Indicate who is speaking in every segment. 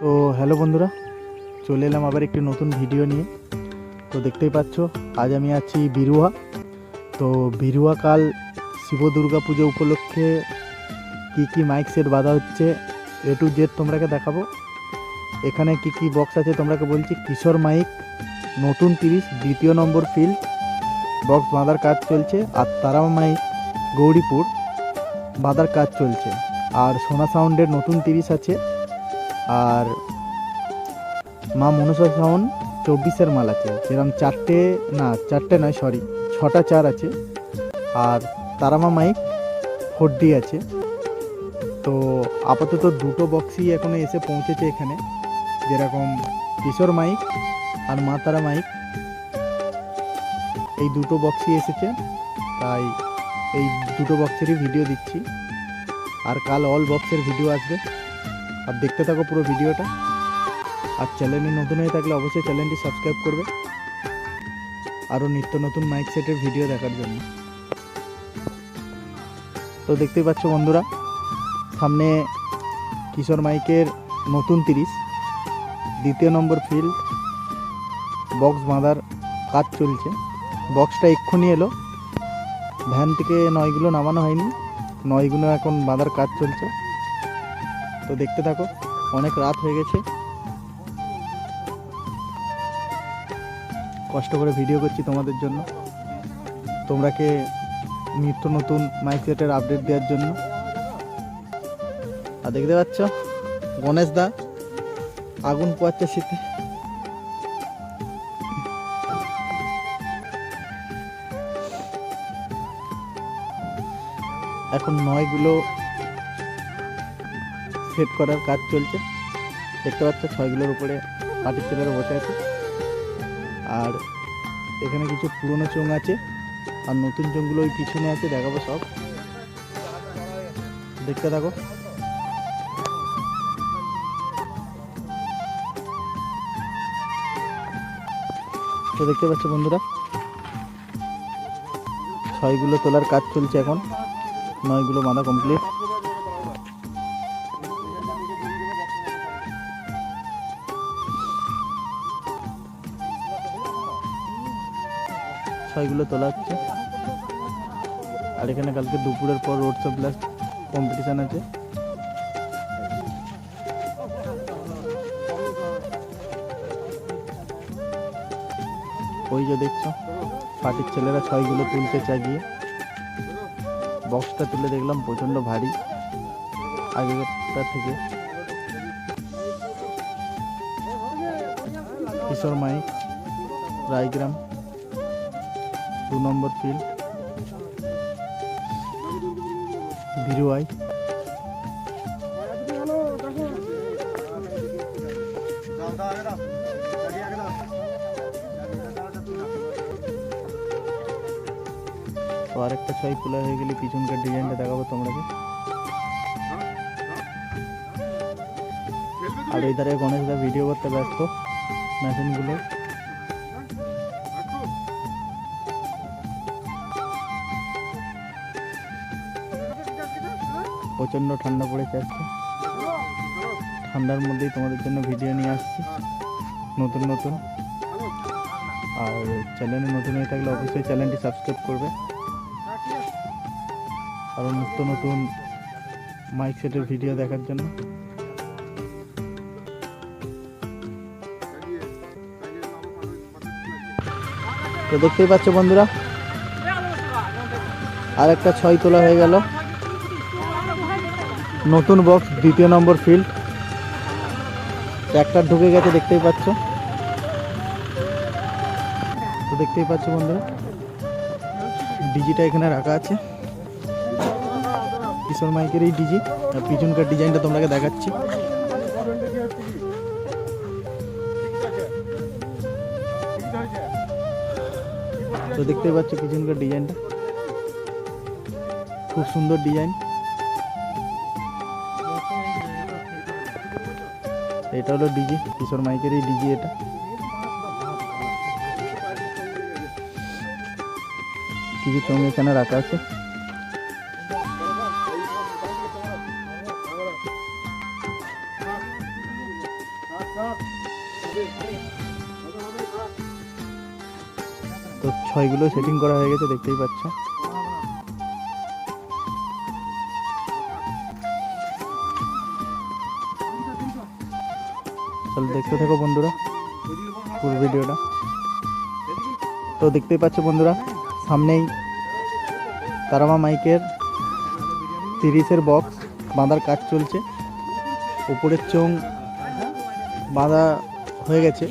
Speaker 1: তো হ্যালো বন্ধুরা, চলে এলাম আবার একটি নতুন ভিডিও নিয়ে। তো দেখতেই পাচ্ছ, আজ আমি আছি বিরুয়া তো বিরুয়া কাল শিব দুর্গা পুজো উপলক্ষে কি কি মাইক সেট বাঁধা হচ্ছে এ টু জেড তোমরাকে দেখাবো। এখানে কি কি বক্স আছে তোমরাকে বলছি, কিশোর মাইক নতুন তিরিশ, দ্বিতীয় নম্বর ফিল্ড বক্স বাঁধার কাজ চলছে, আর তারা মাইক গৌরীপুর, বাঁধার কাজ চলছে। আর সোনা সাউন্ডের নতুন তিরিশ আছে। আর মা মনসা সাউন্ড চব্বিশের মাল আছে। যেরকম চারটে, না, চারটে নয় সরি ছটা চার আছে। আর তারামা মাইক ফোর ডি আছে। তো আপাতত দুটো বক্সই এখনও এসে পৌঁছেছে এখানে। যেরকম কিশোর মাইক আর মা তারা মাইক। এই দুটো বক্সই এসেছে। তাই এই দুটো বক্সেরই ভিডিও দিচ্ছি। আর কাল অল বক্সের ভিডিও আসবে। আর দেখতে থাকো পুরো ভিডিওটা। আর চ্যানেলে নতুন হয়ে থাকলে অবশ্যই চ্যানেলটি সাবস্ক্রাইব করবে। আরও নিত্য নতুন মাইক সেটের ভিডিও দেখার জন্য। তো দেখতেই পাচ্ছ বন্ধুরা, সামনে কিশোর মাইকের নতুন তিরিশ, দ্বিতীয় নম্বর ফিল্ড বক্স বাঁধার কাজ চলছে। বক্সটা এক্ষুনি এলো। ভ্যান থেকে নয়গুলো নামানো হয়নি। নয়গুলো এখন বাঁধার কাজ চলছে। তো দেখতে থাকো, অনেক রাত হয়ে গেছে। কষ্ট করে ভিডিও করছি তোমাদের জন্য। তোমরাকে নিত্য নতুন মাইক সেটের আপডেট দেওয়ার জন্য। আর দেখতে পাচ্ছ, গণেশ দা আগুন পোয়াচ্ছে শীতে। এখন নয়গুলো সেট করার কাজ চলছে। দেখতে পাচ্ছ ছয়গুলোর উপরে পাটির ছেলেরা বসে আছে। আর এখানে কিছু পুরনো চোঙ আছে, আর নতুন চোঙগুলো ওই পিছনে আছে, দেখাবো সব। দেখতে থাকো। তো দেখতে পাচ্ছ বন্ধুরা, ছয়গুলো তোলার কাজ চলছে এখন। নয়গুলো বাঁধা কমপ্লিট ছয়গুলো তোলা হচ্ছে। আর এখানে কালকে দুপুরের পর রোড শো ব্লাস্ট কম্পিটিশান আছে। ওই যে দেখছ, পার্টির ছেলেরা ছয়গুলো তুলতে চাগিয়ে। বক্সটা তুলে দেখলাম, প্রচণ্ড ভারী। আগেরটা থেকে। কিশোর মাইক, রায়গ্রাম। দু নম্বর ফিল্ড বিরুয়াই। তো আরেকটা ছয় খোলা হয়ে গেলে পিছনকার ডিজাইনটা দেখাবো তোমরাকে আর এই ধারে গণেশদা ভিডিও করতে ব্যস্ত মেশিনগুলো প্রচণ্ড ঠান্ডা পড়েছে আজকে। ঠান্ডার মধ্যেই তোমাদের জন্য ভিডিও নিয়ে আসছি। নতুন নতুন। আর চ্যানেলে নতুন হয়ে থাকলে অবশ্যই চ্যানেলটি সাবস্ক্রাইব করবে। আরও নিত্য নতুন মাইক সেটের ভিডিও দেখার জন্য। তো দেখতেই পাচ্ছ বন্ধুরা, আর একটা ছয় তোলা হয়ে গেল। নতুন বক্স দ্বিতীয় নম্বর ফিল্ড ট্র্যাক্টর ঢুকে গেছে, দেখতেই পাচ্ছ। তো দেখতেই পাচ্ছ বন্ধুরা ডিজিটা এখানে রাখা আছে। কিশোর মাইকের এই ডিজি আর পিছনকার ডিজাইনটা তোমাকে দেখাচ্ছি। তো দেখতেই পাচ্ছ পিছনকার ডিজাইনটা। খুব সুন্দর ডিজাইন। এটা হলো ডিজি, কিশোর মাইকের এই ডিজি এটা। কিছু চোঙ এখানে রাখা আছে। তো ছয়গুলো সেটিং করা হয়ে গেছে, দেখতেই পাচ্ছ। তাহলে দেখতে থাকো বন্ধুরা পুরো ভিডিওটা। তো দেখতেই পাচ্ছ বন্ধুরা সামনেই তারামা মাইকের তিরিশের বক্স বাঁধার কাজ চলছে। উপরের চোং বাঁধা হয়ে গেছে।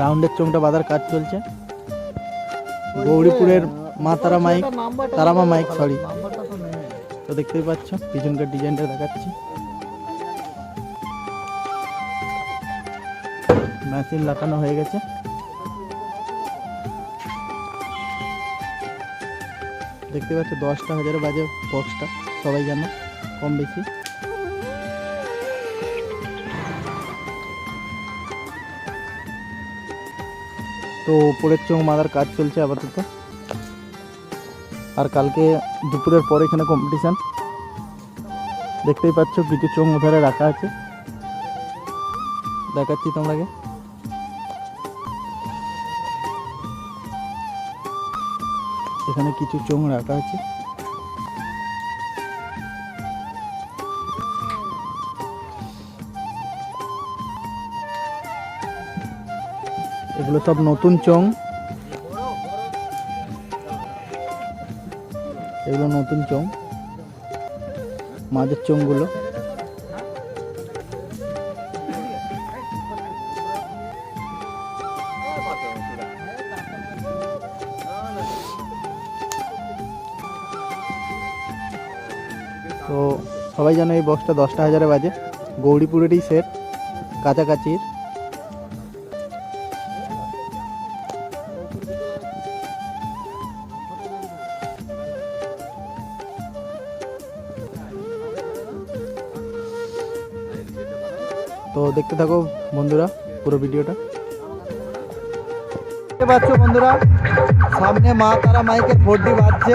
Speaker 1: রাউন্ডের চোংটা বাঁধার কাজ চলছে। গৌরীপুরের মা তারা মাইক তারামা মাইক সরি তো দেখতেই পাচ্ছ পিছনকার ডিজাইনটা দেখাচ্ছি। মেশিন লাগানো হয়ে গেছে। দেখতে পাচ্ছ, দশটা হাজারে বাজে বক্সটা সবাই জানো, কম বেশি। তো উপরের চোখ মাদার কাজ চলছে আপাতত। আর কালকে দুপুরের পর এখানে কম্পিটিশান দেখতেই পাচ্ছ, কিছু চোখ ওধারে রাখা আছে। দেখাচ্ছি তোমাকে। এখানে কিছু চোখ রাখা আছে। এগুলো সব নতুন চোং এগুলো নতুন চোং মাঝের চোঙগুলো। তো সবাই জানো এই বক্সটা দশটা হাজারে বাজে। গৌরীপুরেরই সেট কাছাকাছির। তো দেখতে থাকো বন্ধুরা পুরো ভিডিওটা। দেখতে পাচ্ছ বন্ধুরা, সামনে মা তারা মাইকের ফোরটি বাজছে।